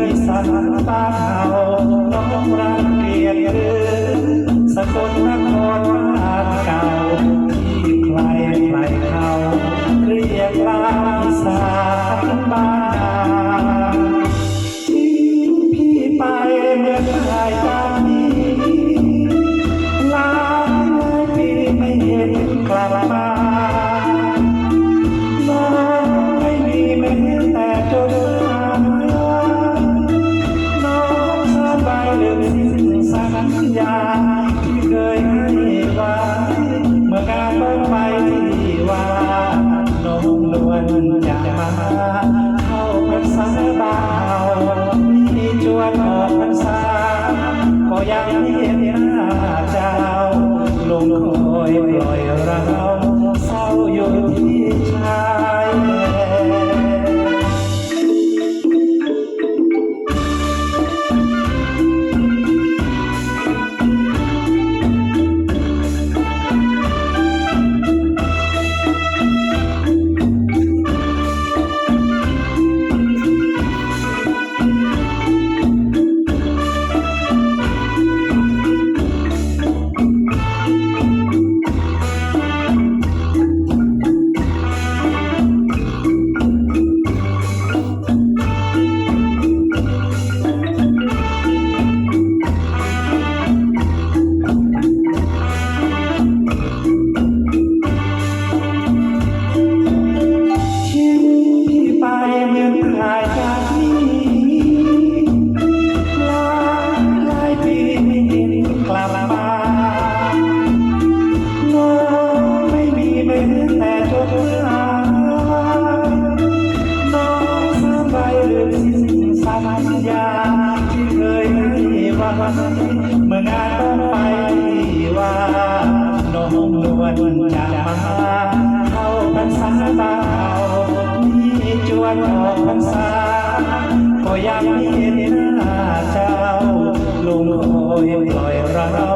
ดินอีสาบ้านเฮาน้องรังเกียจหรือสกลนครบ้านเก่าที่ใครใครเขาเรียกลาสาบ้านทิ้งพี่ไปเมื่อไหรจากนี้ลายหลายปีไม่เห็นกลับมา สัญญาที่เคยให้ไว้เมื่องานต้องไปว่าน้องนวลจะมาเข้าพรรษาเบ่านี่จวนออกพรรษาก็ยังม่เห็นหน้าเจ้าลุงคอยปล่อยเรา